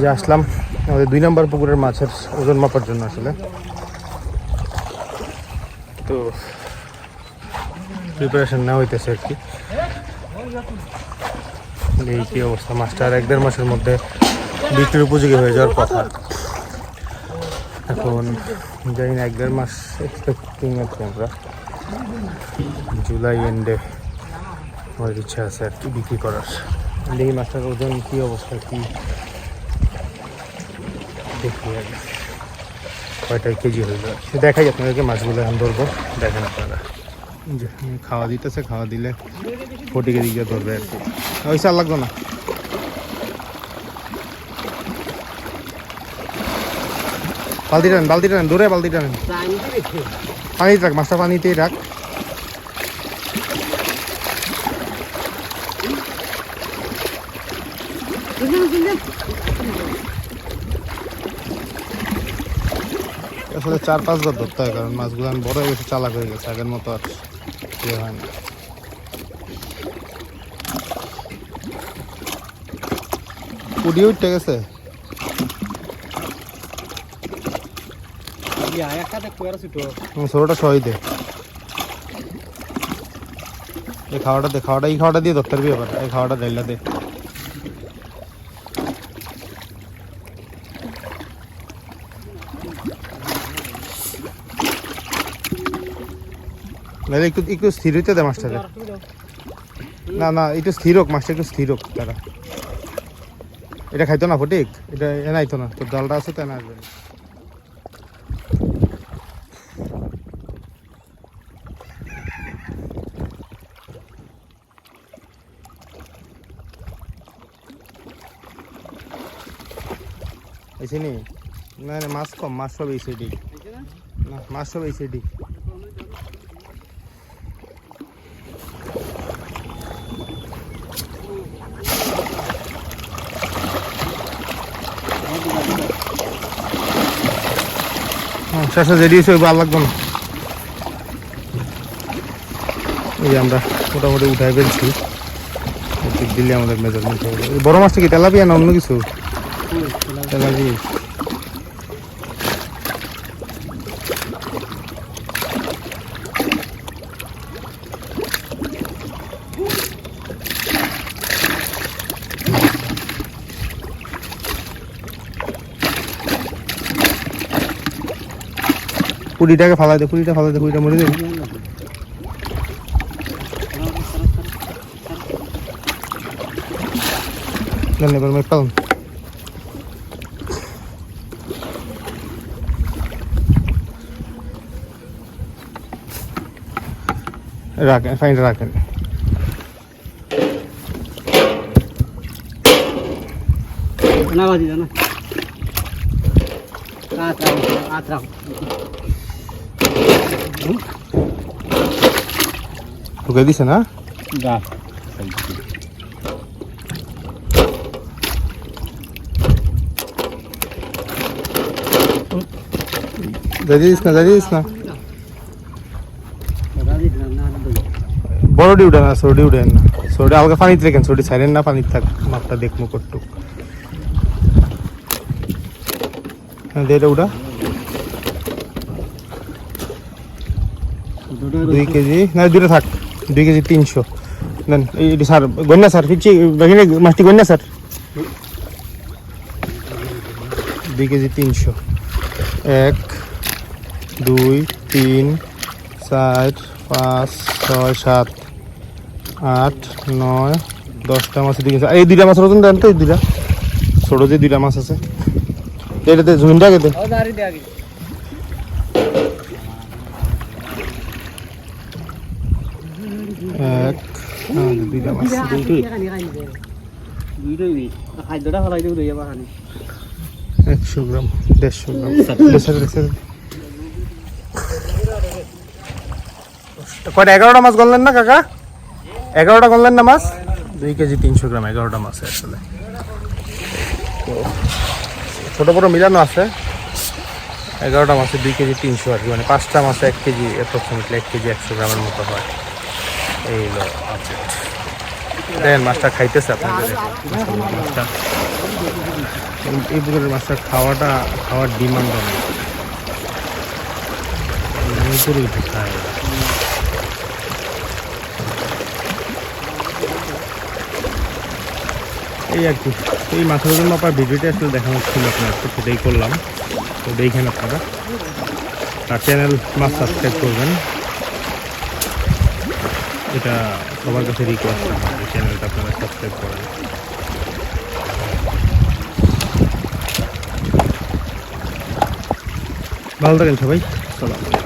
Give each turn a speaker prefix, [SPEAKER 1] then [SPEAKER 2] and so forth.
[SPEAKER 1] যে আসলাম আমাদের দুই নম্বর পুকুরের মাছের ওজন মাপার জন্য আসলে তো প্রিপারেশন নেওয়া হইতেছে আর কি এই কি অবস্থা মাছটা আর এক দেড় মাসের মধ্যে বিক্রির উপযোগী হয়ে যাওয়ার কথা এখন জানি না এক দেড় মাস এক্সপেক্টিং কি আমরা জুলাই এন্ডে আমার ইচ্ছা আছে আর কি বিক্রি করার এই মাছটার ওজন কী অবস্থা কী দেখি কয়টা কেজি হইল দেখাই আপনাদেরকে মাছগুলো এখন ধরবো দেখেন আপনারা খাওয়া দিতেছে খাওয়া দিলে ফটিকে দিকে ধরবে আর কি পয়সা লাগবে না বালতি টান বালতি টান দূরে বালতি টান পানি রাখ মাছটা পানিতেই রাখ আসলে চার পাঁচবার ধরতে হয় কারণ মাছগুলো বড় হয়ে গেছে চালাক হয়ে গেছে আগের মতো আর ইয়ে হয় না পুডি উঠতে গেছে দে এই খাওয়াটা দে খাওয়াটা এই খাওয়াটা দিয়ে ধরতে পারবি আবার এই খাওয়াটা ডাইলা দে নাহলে একটু একটু স্থির হইতে দে মাস্টারে না না একটু স্থির হোক মাস্টার একটু স্থির হোক এটা খাইতো না ফটিক এটা এনাইতো না তোর আছে তো এনা আসবে এসে না মাছ কম মাছ সব এই দিক না মাছ সব এই দিক হ্যাঁ, শেষে যে দিয়েছে ওইবার লাগবে না এই আমরা মোটামুটি উঠাই ফেলছি দিলে আমাদের মেজারমেন্ট হয়ে বড় মাছটা কি তেলাপিয়া না অন্য কিছু তেলাপিয়া কুড়িটাকে ফালাই দে কুড়িটা ফালাই দে কুড়িটা মরে যাবে ধন্যবাদ মেট পালন রাখেন ফাইন রাখেন
[SPEAKER 2] না বাজি না আত্রা আত্রা तू कैसे ना जा
[SPEAKER 1] बड़ोड़ी उड़े ना सोड़ी उड़े ना सोड़े अलग पानी तेरे कैन सारे ना पानी तक मत देख मुकुट तू দুই কেজি না দুটো থাক দুই কেজি তিনশো দেন এটি স্যার গন্যা স্যার ফিরছি মাছটি গন্যা স্যার দুই কেজি তিনশো এক দুই তিন চার পাঁচ ছয় সাত আট নয় দশটা মাছ দিকে এই দুইটা মাছের ওজন দেন তো এই দুইটা ছোটো যে দুইটা মাছ আছে এটাতে ঝুনটা কেটে এক দুইটা
[SPEAKER 2] গ্রাম
[SPEAKER 1] দেড়শো গ্রাম কয়টা এগারোটা মাছ গললেন না কাকা এগারোটা গললেন না মাছ দুই কেজি তিনশো গ্রাম এগারোটা মাছ আসলে ছোট বড় মিলানো আছে এগারোটা মাছে দুই কেজি তিনশো আর কি মানে পাঁচটা মাছে এক কেজি অ্যাপ্রক্সিমেটলি এক কেজি একশো গ্রামের মতো হয় এই আচ্ছা। দেখেন মাছটা খাইতেছে আপনাদের মাছটা এই পুকুরের মাছটা খাওয়াটা খাওয়ার ডিমান্ড অনেক এই আর কি এই মাছের জন্য আপনার ভিডিওটি আসলে দেখানো ছিল আপনার তো সেটাই করলাম তো দেখেন আপনারা আর চ্যানেল মাছ সাবস্ক্রাইব করবেন এটা সবার কাছে রিকোয়েস্ট আমাদের চ্যানেলটা আপনারা সাবস্ক্রাইব করেন ভালো থাকেন সবাই সালাম